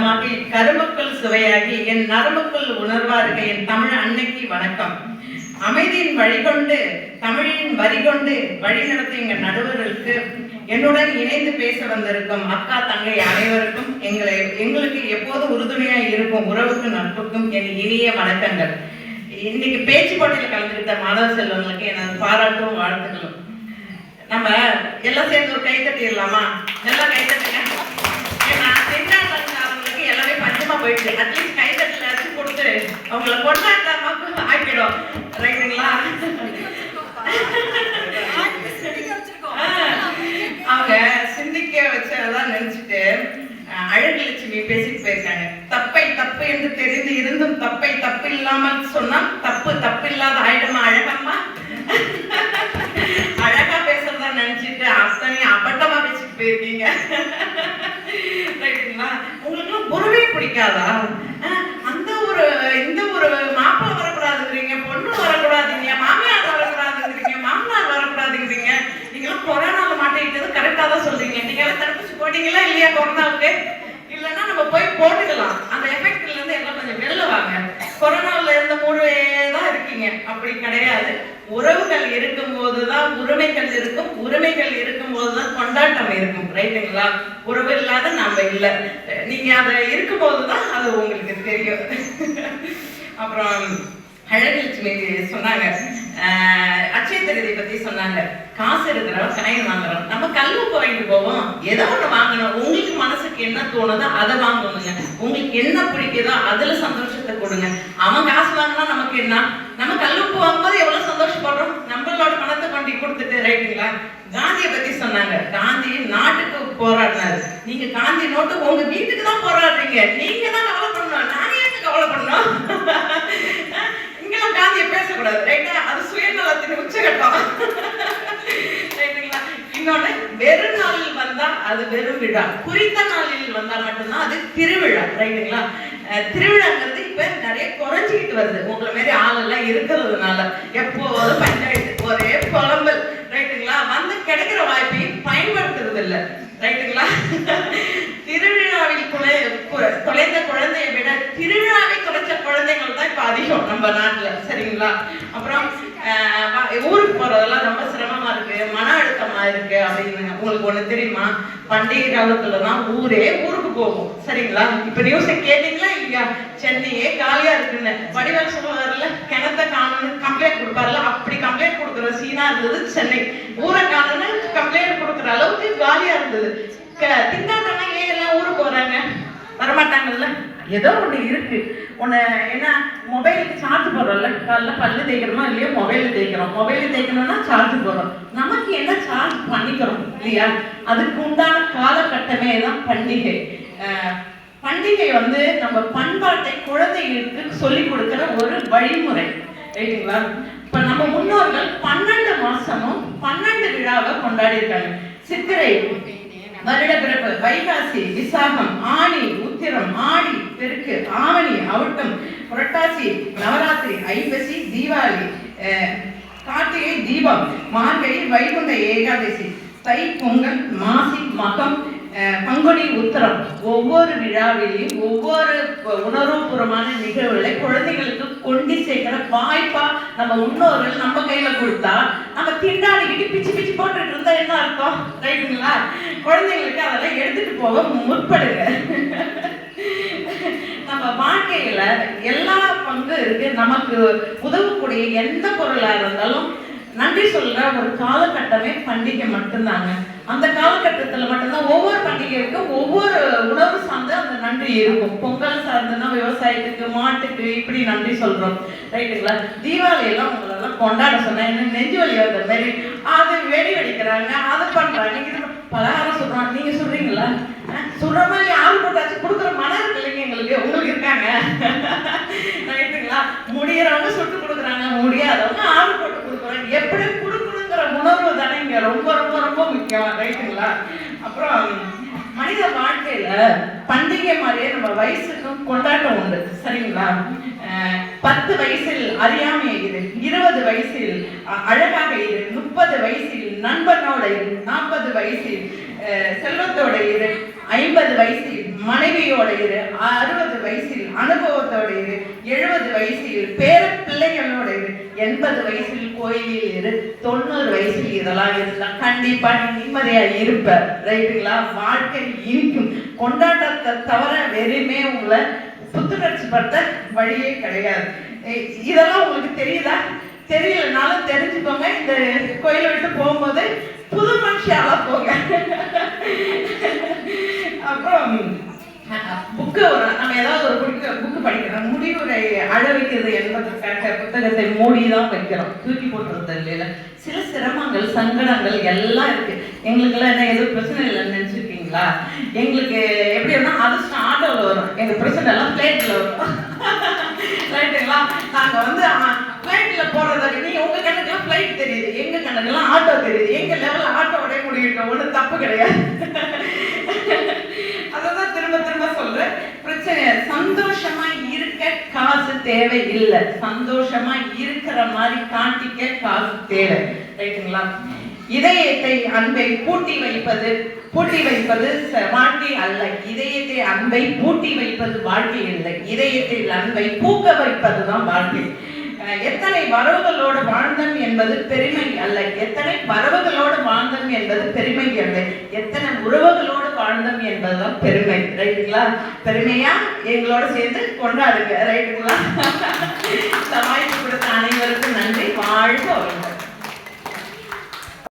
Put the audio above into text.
பதமாக கருமக்குள் சுவையாகி என் நரம்புக்குள் உணர்வார்கள். என் தமிழ் அன்னைக்கு வணக்கம். அமைதியின் வழிகொண்டு தமிழின் வரிகொண்டு வழி நடத்தும் எங்கள் நடுவர்களுக்கு என்னுடன் இணைந்து பேச வந்திருக்கும் அக்கா தங்கை அனைவருக்கும் எங்களை எங்களுக்கு எப்போது உறுதுணையாய் இருக்கும் உறவுக்கும் நட்புக்கும் என் இனிய வணக்கங்கள். இன்னைக்கு பேச்சு போட்டியில் கலந்துக்கிட்ட மாதவ செல்வங்களுக்கு எனது பாராட்டும் வாழ்த்துக்களும். நம்ம எல்லாம் சேர்ந்து ஒரு கை தட்டிடலாமா எல்லாம் கை எல்லாமே பஞ்சமா போயிடுச்சு. அட்லீஸ்ட் கை தட்டல அடிச்சு கொடுத்து அவங்கள கொண்டாட்டமா ஆக்கிடும். ரைட்டுங்களா அவங்க சிந்திக்க வச்சதான் நினைச்சிட்டு அஹ், அழகு லட்சுமி பேசிட்டு போயிருக்காங்க. தப்பை தப்பு என்று தெரிந்து இருந்தும் தப்பை தப்பு இல்லாமல் சொன்னா தப்பு தப்பு இல்லாத ஆயிடுமா அழகம்மா அழகா பேசுறதா நினைச்சிட்டு அத்தனை அபட்டமா பேசிட்டு போயிருக்கீங்க ரைட்டுங்களா உங்களுக்கு குருவே பிடிக்காதா? அந்த ஒரு இந்த ஒரு மாப்பிள்ள வரக்கூடாதுங்கிறீங்க பொண்ணு வரக்கூடாதுங்க மாமியார் வரக்கூடாதுங்கிறீங்க மாமனார் வரக்கூடாதுங்கிறீங்க. நீங்களாம் கொரோனால மாட்டிக்கிட்டது கரெக்டா தான் சொல்றீங்க. நீங்க எல்லாம் தடுப்பூசி போட்டீங்களா இல்லையா கொரோனாவுக்கு? இல்லைன்னா நம்ம போய் போட்டுக்கலாம். அந்த எஃபெக்ட்ல இருந்து எல்லாம் கொஞ்சம் வெளில வாங்க. கொரோனாவில் இருந்த மூடவே தான் இருக்கீங்க. அப்படி கிடையாது. உறவுகள் இருக்கும் போதுதான் உரிமைகள் இருக்கும். உரிமைகள் இருக்கும் கொண்டாட்டம் இருக்கும் ரைட்டுங்களா உறவு இல்லாத நம்ம இல்லை. நீங்க அதை இருக்கும்போது தான் அது உங்களுக்கு தெரியும். அப்புறம் அழகலட்சுமி சொன்னாங்க ஆஹ் அட்சய திருதி பத்தி சொன்னாங்க காசு இருக்கிறவன் கணையம் வாங்குறோம். நம்ம கல்லுப்பு வாங்கிட்டு போவோம். ஏதோ ஒண்ணு வாங்கணும். உங்களுக்கு மனசுக்கு என்ன தோணுதோ அதை வாங்கணுங்க உங்களுக்கு என்ன பிடிக்குதோ அதுல சந்தோஷத்தை கொடுங்க. அவன் காசு வாங்கினா நமக்கு என்ன நம்ம கல்லுப்பு வாங்கும்போது எவ்வளவு சந்தோஷப்படுறோம் நம்மளோட பணத்தை கொண்டு கொடுத்துட்டு ரைட்டுங்களா காந்தியை பத்தி சொன்னாங்க காந்தி நாட்டுக்கு போராடினாரு நீங்க காந்தி நோட்டு உங்க வீட்டுக்கு தான் போராடுறீங்க. நீங்க தான் கவலை பண்ணணும். நாங்க ஏன் கவலைப்படணும் இங்கெல்லாம் காந்தியை பேசக்கூடாது. ரைட்டா? அது சுயநலத்தின் உச்சகட்டம். ரைட்டுங்களா? இன்னொன்னு வெறும் நாளில் வந்தா அது வெறும் விழா. குறித்த நாளில் வந்தா மட்டும்தான் அது திருவிழா. ரைட்டுங்களா? திருவிழாங்கிறது இப்ப நிறைய குறைஞ்சிக்கிட்டு வருது. உங்களை மாதிரி ஆளெல்லாம் இருக்கிறதுனால. எப்போதும் பஞ்சாயத்து ஒரே புலம்பல். ரைட்டுங்களா? வந்து கிடைக்கிற வாய்ப்பையும் பயன்படுத்துறது இல்லை ரைட்டுங்களா திருவிழாவில் குலை குலைந்த தொலைந்த குழந்தையை விட திருவிழாவை தொலைச்ச குழந்தைகள் தான் இப்போ அதிகம் நம்ம நாட்டுல. சரிங்களா? அப்புறம் ஆஹ் ஊருக்கு போறதெல்லாம் ரொம்ப சிரமமா இருக்கு. மன அழுத்தமா இருக்கு அப்படின்னு உங்களுக்கு ஒண்ணு தெரியுமா? பண்டிகை காலத்துல தான் ஊரே ஊருக்கு போகும். சரிங்களா? இப்ப நியூஸை கேட்டீங்களா இல்லையா? சென்னையே காலியா இருக்குன்னு. வடிவேல் சொல்லுவாருல்ல கிணத்த காணும்னு கம்ப்ளைண்ட் கொடுப்பாருல அப்படி கம்ப்ளைண்ட் கொடுக்குற சீனா இருந்தது சென்னை. ஊரை காணும்னு கம்ப்ளைண்ட் கொடுக்குற அளவுக்கு காலியா இருந்தது. க- திண்டாட்டம்னா ஏன் எல்லாம் ஊருக்கு வராங்க வரமாட்டாங்கல்ல? ஏதோ ஒண்ணு இருக்கு. உன்னை என்ன மொபைலுக்கு சார்ஜ் போடுறோம்ல காலைல பல்லு தேய்க்கிறோமா இல்லையோ மொபைல் தேய்க்கிறோம். மொபைல் தேய்க்கணும்னா சார்ஜ் போடுறோம். நமக்கு என்ன சார்ஜ் பண்ணிக்கிறோம் இல்லையா? அதுக்கு உண்டான காலகட்டமே தான் பண்டிகை. பண்டிகை வந்து நம்ம பண்பாட்டை குழந்தைகளுக்கு சொல்லிக் கொடுக்கிற ஒரு வழிமுறை ரைட்டுங்களா இப்ப நம்ம முன்னோர்கள் பன்னெண்டு மாசமும் பன்னெண்டு விழாவை கொண்டாடி இருக்காங்க சித்திரை வருட பிறப்பு வைகாசி விசாகம் ஆணி உத்திரம் ஆடி பெருக்கு ஆவணி அவிட்டம் புரட்டாசி நவராத்திரி ஐப்பசி தீபாவளி கார்த்திகை தீபம். மார்கழி வைகுண்ட ஏகாதசி தை பொங்கல் மாசி மகம் பங்குனி உத்தரம். ஒவ்வொரு விழாவிலையும் ஒவ்வொரு உணர்வுபூர்வமான நிகழ்வுகளை குழந்தைகளுக்கு கொண்டு சேர்க்கிற வாய்ப்பா நம்ம முன்னோர்கள் நம்ம கையில கொடுத்தா நம்ம திண்டாடிக்கிட்டு பிச்சு பிச்சு போட்டுட்டு இருந்தா என்ன அர்த்தம்? ரைட்டுங்களா? குழந்தைங்களுக்கு அதெல்லாம் எடுத்துட்டு போக முற்படுங்க. நம்ம வாழ்க்கையில எல்லா பங்கு இருக்கு. நமக்கு உதவக்கூடிய எந்த பொருளா இருந்தாலும் நன்றி சொல்ற ஒரு காலகட்டமே பண்டிகை மட்டும்தாங்க. அந்த காலகட்டத்துல மட்டும்தான் ஒவ்வொரு பண்டிகைக்கும் ஒவ்வொரு உணவு சார்ந்து அந்த நன்றி இருக்கும். பொங்கல் சார்ந்துன்னா விவசாயத்துக்கு மாட்டுக்கு இப்படி நன்றி சொல்றோம். ரைட்டுங்களா தீபாவளி எல்லாம் உங்களெல்லாம் கொண்டாட சொன்னேன் என்ன நெஞ்சு வலி வந்த மாதிரி. அது வெடி வெடிக்கிறாங்க அதை பண்றாங்க. இது பலகாரம் சொல்றாங்க நீங்க சொல்றீங்களா? சொல்ற மாதிரி ஆள் போட்டாச்சு கொடுக்குற மனம் இருக்கு இல்லைங்க எங்களுக்கு உங்களுக்கு இருக்காங்க ரைட்டுங்களா முடியறவங்க சுட்டு கொடுக்குறாங்க முடியாதவங்க ஆள் போட்டு கொடுக்குறாங்க எப்படி கொடுக்கணுங்கிற உணர்வு தானே இங்க ரொம்ப ரொம்ப ரொம்ப முக்கியம் ரைட்டுங்களா அப்புறம் மனித பண்டிகை மாதிரியே நம்ம வயசுக்கும் கொண்டாட்டம் உண்டு சரிங்களா? பத்து வயசில் அறியாமை இரு இருபது வயசில் அ- அழகாக இரு முப்பது வயசில் நண்பனோட இரு நாற்பது வயசில் செல்வத்தோட இரு ஐம்பது வயசில் மனைவியோட இரு அறுபது வயசில் அனுபவத்தோட இரு எழுபது வயசில் பேர பிள்ளைகளோட இரு எண்பது வயசில் கோயிலில் இரு தொண்ணூறு வயசில் இதெல்லாம் இருந்தா கண்டிப்பா நீ நிம்மதியா இருப்ப. ரைட்டுங்களா? வாழ்க்கை இருக்கும் கொண்டாட்டத்தை தவிர வெறுமே உங்களை புத்துணர்ச்சி படுத்த வழியே கிடையாது. இதெல்லாம் உங்களுக்கு தெரியுதா? தெரியலனாலும் தெரிஞ்சுக்கோங்க. இந்த கோயிலை விட்டு போகும்போது புது மனுஷாலா போங்க. அப்புறம் புக்கு நம்ம ஏதாவது ஒரு புக்கு புக்கு படிக்கிறோம். முடிவுரை அழ வைக்கிறது என்பதற்காக புத்தகத்தை மூடி தான் படிக்கிறோம் தூக்கி போட்டுறது இல்லையில சில சிரமங்கள் சங்கடங்கள் எல்லாம் இருக்கு. எங்களுக்கெல்லாம் என்ன எதுவும் பிரச்சனை இல்லைன்னு நினச்சிருக்கீங்களா? எங்களுக்கு எப்படின்னா அதிர்ஷ்டம் ஆட்டோவில் வரும். எங்கள் பிரச்சனை எல்லாம் பிளேட்ல வரும். ரைட்டுங்களா நாங்கள் வந்து ஃப்ளைட்ல போறதுக்கு நீங்கள் உங்கள் கணக்கெல்லாம் ஃப்ளைட் தெரியுது. எங்கள் கணக்கெல்லாம் ஆட்டோ தெரியுது. எங்கள் லெவலில் ஆட்டோ உடைய முடிவிட்டோம் ஒன்றும் தப்பு கிடையாது. சந்தோஷமா இருக்க காசு தேவை இல்லை சந்தோஷமா இருக்கிற மாதிரி காட்டிக்க காசு தேவை. ரைட்டுங்களா? இதயத்தை அன்பை பூட்டி வைப்பது பூட்டி வைப்பது வாழ்க்கை அல்ல. இதயத்தை அன்பை பூட்டி வைப்பது வாழ்க்கை இல்லை. இதயத்தில் அன்பை பூக்க வைப்பது தான் வாழ்க்கை. எத்தனை வரவுகளோடு வாழ்ந்தம் என்பது பெருமை அல்ல. எத்தனை வரவுகளோடு வாழ்ந்தம் என்பது பெருமை அல்ல. எத்தனை வாழ்ந்தம் என்பதுதான் பெருமை ரைட்டுங்களா? பெருமையா? எங்களோட சேர்ந்து கொண்டாடுங்க ரைட்டுங்களா? சமாளித்து கொடுத்த அனைவருக்கும் நன்றி. வாழ்க வளமுடன்.